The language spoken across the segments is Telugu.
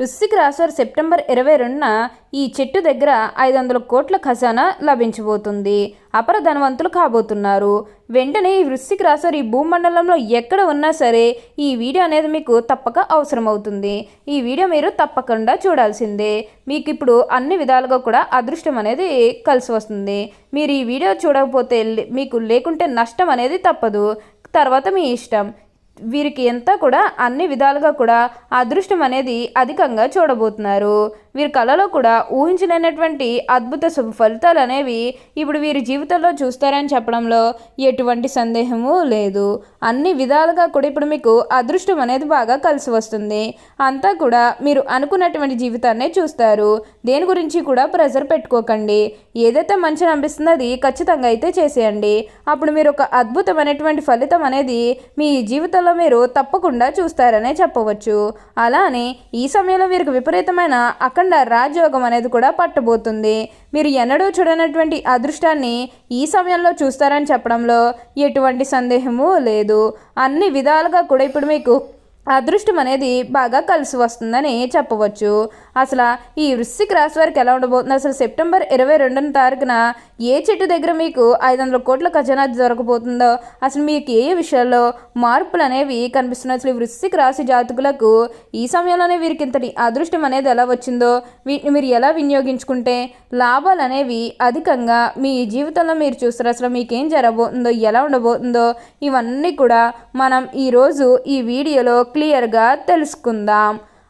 వృశ్చిక రాశివారు సెప్టెంబర్ ఇరవై రెండున ఈ చెట్టు దగ్గర ఐదు వందల కోట్ల ఖజానా లభించబోతుంది. అపర ధనవంతులు కాబోతున్నారు. వెంటనే ఈ వృశ్చిక రాశివారు ఈ భూమండలంలో ఎక్కడ ఉన్నా సరే ఈ వీడియో అనేది మీకు తప్పక అవసరమవుతుంది. ఈ వీడియో మీరు తప్పకుండా చూడాల్సిందే. మీకు ఇప్పుడు అన్ని విధాలుగా కూడా అదృష్టం అనేది కలిసి వస్తుంది. మీరు ఈ వీడియో చూడకపోతే మీకు లేకుంటే నష్టం అనేది తప్పదు. తర్వాత మీ ఇష్టం. వీరికి ఎంత కూడా అన్ని విధాలుగా కూడా అదృష్టం అనేది అధికంగా చూడబోతున్నారు. వీరి కళలో కూడా ఊహించలేనటువంటి అద్భుత శుభ ఫలితాలు అనేవి ఇప్పుడు వీరి జీవితంలో చూస్తారని చెప్పడంలో ఎటువంటి సందేహము లేదు. అన్ని విధాలుగా కూడా ఇప్పుడు మీకు అదృష్టం అనేది బాగా కలిసి వస్తుంది. అంతా కూడా మీరు అనుకున్నటువంటి జీవితాన్నే చూస్తారు. దేని గురించి కూడా ప్రెజర్ పెట్టుకోకండి. ఏదైతే మంచిని అనిపిస్తుందో అది ఖచ్చితంగా అయితే చేసేయండి. అప్పుడు మీరు ఒక అద్భుతమైనటువంటి ఫలితం అనేది మీ జీవితంలో మీరు తప్పకుండా చూస్తారనే చెప్పవచ్చు. అలానే ఈ సమయంలో వీరికి విపరీతమైన అఖండ రాజయోగం అనేది కూడా పట్టబోతుంది. మీరు ఎన్నడూ చూడనటువంటి అదృష్టాన్ని ఈ సమయంలో చూస్తారని చెప్పడంలో ఎటువంటి సందేహము లేదు. అన్ని విధాలుగా కూడా ఇప్పుడు మీకు అదృష్టం అనేది బాగా కలిసి వస్తుందని చెప్పవచ్చు. అసలు ఈ వృశ్చిక రాశి వారికి ఎలా ఉండబోతుంది? అసలు సెప్టెంబర్ ఇరవై రెండున తారీఖున ఏ చెట్టు దగ్గర మీకు ఐదు వందల కోట్ల ఖజానా దొరకబోతుందో అసలు మీకు ఏ విషయాల్లో మార్పులు అనేవి కనిపిస్తున్నాయి? అసలు ఈ వృశ్చిక రాశి జాతకులకు ఈ సమయంలోనే వీరికి ఇంతటి అదృష్టం అనేది ఎలా వచ్చిందో వీటిని మీరు ఎలా వినియోగించుకుంటే లాభాలు అనేవి అధికంగా మీ జీవితంలో మీరు చూస్తారు. అసలు మీకేం జరగబోతుందో ఎలా ఉండబోతుందో ఇవన్నీ కూడా మనం ఈరోజు ఈ వీడియోలో క్లియర్గా తెలుసుకుందాం.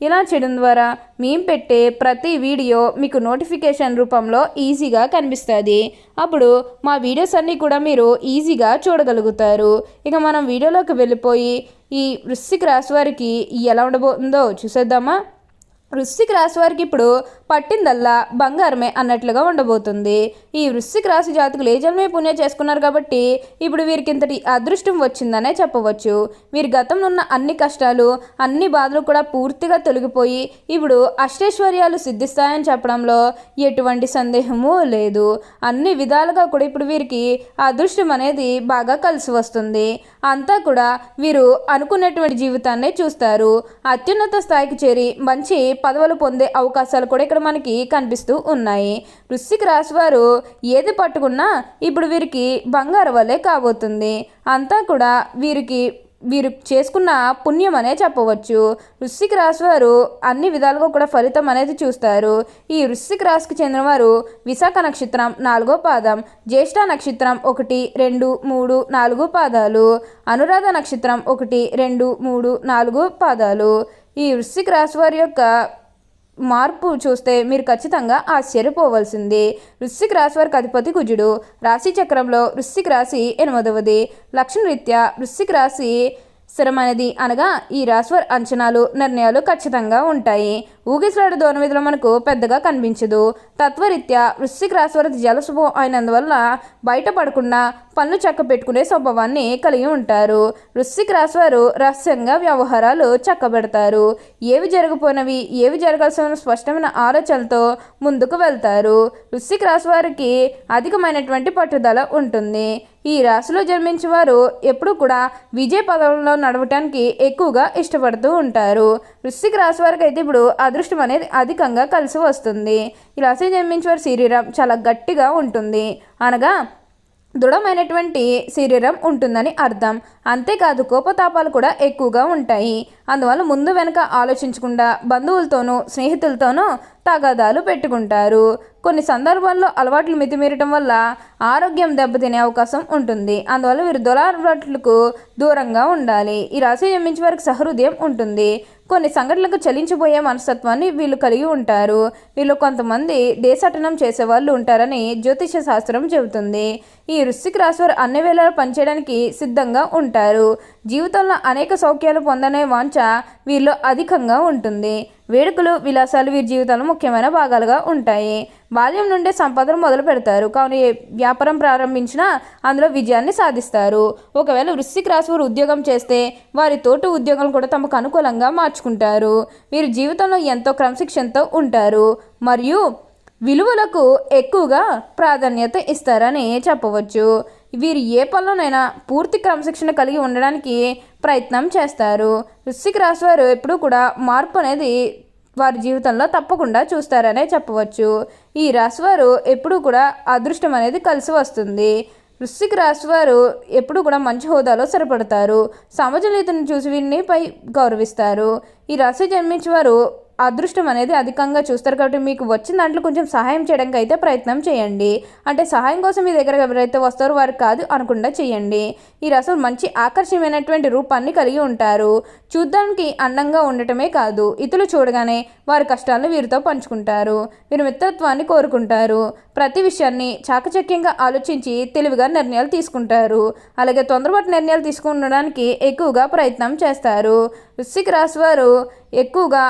ఇలా చేయడం ద్వారా మేము పెట్టే ప్రతి వీడియో మీకు నోటిఫికేషన్ రూపంలో ఈజీగా కనిపిస్తుంది. అప్పుడు మా వీడియోస్ అన్నీ కూడా మీరు ఈజీగా చూడగలుగుతారు. ఇక మనం వీడియోలోకి వెళ్ళిపోయి ఈ వృశ్చిక రాశి వారికి ఎలా ఉండబోతుందో చూసేద్దామా? వృశ్చిక రాశి వారికి ఇప్పుడు పట్టిందల్లా బంగారమే అన్నట్లుగా ఉండబోతుంది. ఈ వృశ్చిక రాశి జాతకులు ఏ జన్మే పుణ్యం చేసుకున్నారు కాబట్టి ఇప్పుడు వీరికి ఇంతటి అదృష్టం వచ్చిందనే చెప్పవచ్చు. వీరి గతంలో ఉన్న అన్ని కష్టాలు అన్ని బాధలు కూడా పూర్తిగా తొలగిపోయి ఇప్పుడు అష్టైశ్వర్యాలు సిద్ధిస్తాయని చెప్పడంలో ఎటువంటి సందేహము లేదు. అన్ని విధాలుగా కూడా ఇప్పుడు వీరికి అదృష్టం అనేది బాగా కలిసి వస్తుంది. అంతా కూడా వీరు అనుకున్నటువంటి జీవితాన్ని చూస్తారు. అత్యున్నత స్థాయికి చేరి మంచి పదవులు పొందే అవకాశాలు కూడా ఇక్కడ మనకి కనిపిస్తూ ఉన్నాయి. వృశ్చిక రాశి వారు ఏది పట్టుకున్నా ఇప్పుడు వీరికి బంగారు వలే కాబోతుంది. అంతా కూడా వీరికి వీరు చేసుకున్న పుణ్యం అనే చెప్పవచ్చు. వృశ్చిక రాశి వారు అన్ని విధాలుగా కూడా ఫలితం అనేది చూస్తారు. ఈ వృశ్చిక రాశికి చెందినవారు విశాఖ నక్షత్రం నాలుగో పాదం జ్యేష్ఠ నక్షత్రం ఒకటి రెండు మూడు నాలుగు పాదాలు అనురాధ నక్షత్రం ఒకటి రెండు మూడు నాలుగు పాదాలు. ఈ వృశ్చిక రాశి వారి యొక్క మార్పు చూస్తే మీరు ఖచ్చితంగా ఆశ్చర్యపోవలసింది. వృశ్చిక రాశి వారికి అధిపతి కుజుడు. రాశి చక్రంలో వృశ్చిక రాశి ఎనిమిదవది. లక్షణరీత్యా వృశ్చిక రాశి స్థిరమైనది అనగా ఈ రాశివారి అంచనాలు నిర్ణయాలు ఖచ్చితంగా ఉంటాయి. ఊగిసలాడు దూరం విధులు మనకు పెద్దగా కనిపించదు. తత్వరీత్యా వృశ్చిక రాశివారి జలశుభం అయినందువల్ల బయటపడకుండా పనులు చక్క పెట్టుకునే స్వభావాన్ని కలిగి ఉంటారు. వృశ్చిక రాశివారు రహస్యంగా వ్యవహారాలు చక్కబెడతారు. ఏవి జరగపోయినవి ఏవి జరగాల్సిన స్పష్టమైన ఆలోచనలతో ముందుకు వెళ్తారు. వృశ్చిక రాశివారికి అధికమైనటువంటి పట్టుదల ఉంటుంది. ఈ రాశిలో జన్మించిన వారు ఎప్పుడూ కూడా విజయ పదంలో నడవటానికి ఎక్కువగా ఇష్టపడుతూ ఉంటారు. వృశ్చిక రాశి వారికి అయితే ఇప్పుడు అదృష్టం అనేది అధికంగా కలిసి వస్తుంది. ఈ రాశి జన్మించిన వారి శరీరం చాలా గట్టిగా ఉంటుంది. అనగా దృఢమైనటువంటి శరీరం ఉంటుందని అర్థం. అంతేకాదు కోపతాపాలు కూడా ఎక్కువగా ఉంటాయి. అందువల్ల ముందు వెనక ఆలోచించకుండా బంధువులతోనూ స్నేహితులతోనూ తగాదాలు పెట్టుకుంటారు. కొన్ని సందర్భాల్లో అలవాట్లు మితిమీరటం వల్ల ఆరోగ్యం దెబ్బతినే అవకాశం ఉంటుంది. అందువల్ల వీరు దురలవాట్లకు దూరంగా ఉండాలి. ఈ రాశి జన్మించే వారికి సహృదయం ఉంటుంది. కొన్ని సంఘటనలకు చలించిపోయే మనస్తత్వాన్ని వీళ్ళు కలిగి ఉంటారు. వీళ్ళు కొంతమంది దేశాటనం చేసేవాళ్ళు ఉంటారని జ్యోతిష శాస్త్రం చెబుతుంది. ఈ వృశ్చిక రాశివారు అన్ని వేళలు పనిచేయడానికి సిద్ధంగా ఉంటారు. జీవితంలో అనేక సౌఖ్యాలు పొందనే వాంఛ వీళ్ళు అధికంగా ఉంటుంది. వేడుకలు విలాసాలు వీరి జీవితంలో ముఖ్యమైన భాగాలుగా ఉంటాయి. బాల్యం నుండే సంపాదన మొదలు పెడతారు. కావున వ్యాపారం ప్రారంభించినా అందులో విజయాన్ని సాధిస్తారు. ఒకవేళ వృశ్చిక రాశి వారు ఉద్యోగం చేస్తే వారి తోటి ఉద్యోగం కూడా తమకు అనుకూలంగా మార్చుకుంటారు. వీరు జీవితంలో ఎంతో క్రమశిక్షణతో ఉంటారు. మరియు విలువలకు ఎక్కువగా ప్రాధాన్యత ఇస్తారని చెప్పవచ్చు. వీరు ఏ పనిలోనైనా పూర్తి క్రమశిక్షణ కలిగి ఉండడానికి ప్రయత్నం చేస్తారు. వృశ్చిక రాశి వారు ఎప్పుడూ కూడా మార్పు అనేది వారి జీవితంలో తప్పకుండా చూస్తారనే చెప్పవచ్చు. ఈ రాశివారు ఎప్పుడూ కూడా అదృష్టం అనేది కలిసి వస్తుంది. వృశ్చిక రాశి వారు ఎప్పుడు కూడా మంచి హోదాలో స్థిరపడతారు సమాజనీతిని చూసి వీరిని పై గౌరవిస్తారు. ఈ రాశి జన్మించే వారు అదృష్టం అనేది అధికంగా చూస్తారు కాబట్టి మీకు వచ్చిన దాంట్లో కొంచెం సహాయం చేయడానికి అయితే ప్రయత్నం చేయండి. అంటే సహాయం కోసం మీ దగ్గర ఎవరైతే వస్తారో వారు కాదు అనకుండా చేయండి. ఈ రసం మంచి ఆకర్షణీయమైనటువంటి రూపాన్ని కలిగి ఉంటారు. చూడ్డానికి అందంగా ఉండటమే కాదు ఇతరులు చూడగానే వారి కష్టాలను వీరితో పంచుకుంటారు. వీరు మిత్రత్వాన్ని కోరుకుంటారు. ప్రతి విషయాన్ని చాకచక్యంగా ఆలోచించి తెలివిగా నిర్ణయాలు తీసుకుంటారు. అలాగే తొందరపాటు నిర్ణయాలు తీసుకుండడానికి ఎక్కువగా ప్రయత్నం చేస్తారు. వృశ్చిక రాశి వారు ఎక్కువగా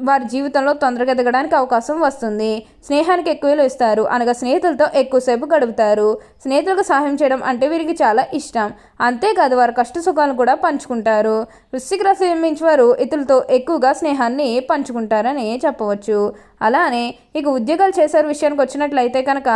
వారి జీవితంలో తొందరగా ఎదగడానికి అవకాశం వస్తుంది. స్నేహానికి ఎక్కువ విలువ ఇస్తారు. అనగా స్నేహితులతో ఎక్కువసేపు గడుపుతారు. స్నేహితులకు సహాయం చేయడం అంటే వీరికి చాలా ఇష్టం. అంతేకాదు వారి కష్ట సుఖాలను కూడా పంచుకుంటారు. వృశ్చిక రాశి వారు ఇతరులతో ఎక్కువగా స్నేహాన్ని పంచుకుంటారని చెప్పవచ్చు. అలానే ఇక ఉద్యోగాలు చేసే విషయానికి వచ్చినట్లయితే కనుక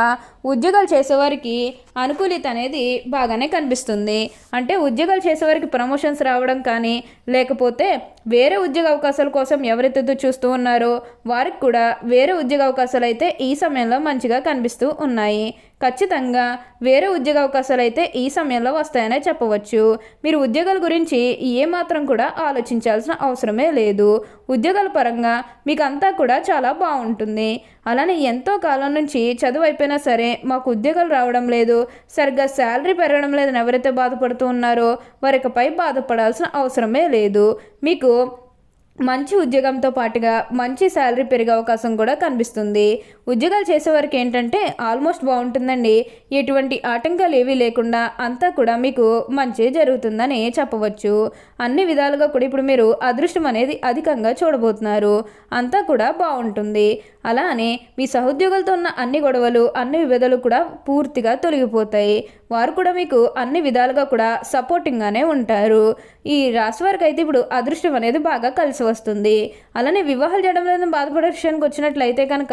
ఉద్యోగాలు చేసేవారికి అనుకూలిత అనేది బాగానే కనిపిస్తుంది. అంటే ఉద్యోగాలు చేసేవారికి ప్రమోషన్స్ రావడం కానీ లేకపోతే వేరే ఉద్యోగ అవకాశాల కోసం ఎవరెత్తుతూ చూస్తూ ఉన్నారో వారికి కూడా వేరే ఉద్యోగ అవకాశాలు అయితే ఈ సమయంలో మంచిగా కనిపిస్తూ ఉన్నాయి. ఖచ్చితంగా వేరే ఉద్యోగ అవకాశాలు అయితే ఈ సమయంలో వస్తాయనే చెప్పవచ్చు. మీరు ఉద్యోగాల గురించి ఏమాత్రం కూడా ఆలోచించాల్సిన అవసరమే లేదు. ఉద్యోగాల పరంగా మీకు అంతా కూడా చాలా బాగుంటుంది. అలానే ఎంతో కాలం నుంచి చదువు అయిపోయినా సరే మాకు ఉద్యోగాలు రావడం లేదు. సరిగ్గా శాలరీ పెరగడం లేదని ఎవరైతే బాధపడుతూ ఉన్నారో వారికపై బాధపడాల్సిన అవసరమే లేదు. మీకు మంచి ఉద్యోగంతో పాటుగా మంచి శాలరీ పెరిగే అవకాశం కూడా కనిపిస్తుంది. ఉద్యోగాలు చేసేవారికి ఏంటంటే ఆల్మోస్ట్ బాగుంటుందండి. ఎటువంటి ఆటంకాలు ఏవీ లేకుండా అంతా కూడా మీకు మంచి జరుగుతుందని చెప్పవచ్చు. అన్ని విధాలుగా కూడా ఇప్పుడు మీరు అదృష్టం అనేది అధికంగా చూడబోతున్నారు. అంతా కూడా బాగుంటుంది. అలానే మీ సహోద్యోగులతో ఉన్న అన్ని గొడవలు అన్ని విభేదాలు కూడా పూర్తిగా తొలగిపోతాయి. వారు కూడా మీకు అన్ని విధాలుగా కూడా సపోర్టింగ్గానే ఉంటారు. ఈ రాశి వారికి అయితే ఇప్పుడు అదృష్టం అనేది బాగా కలిసి వస్తుంది. అలానే వివాహాలు చేయడం లేదని బాధపడే విషయానికి వచ్చినట్లయితే కనుక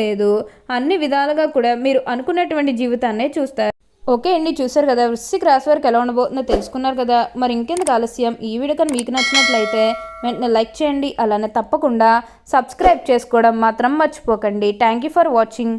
లేదు అన్ని విధాలుగా కూడా మీరు అనుకున్నటువంటి జీవితాన్నే చూస్తారు. ఓకే అండి చూసారు కదా వృశ్చిక రాశి వారికి ఎలా ఉండబోతుందో తెలుసుకున్నారు కదా. మరి ఇంకెందుకు ఆలస్యం? ఈ వీడియో కానీ మీకు నచ్చినట్లయితే వెంటనే లైక్ చేయండి. అలానే తప్పకుండా సబ్స్క్రైబ్ చేసుకోవడం మాత్రం మర్చిపోకండి. Thank you for watching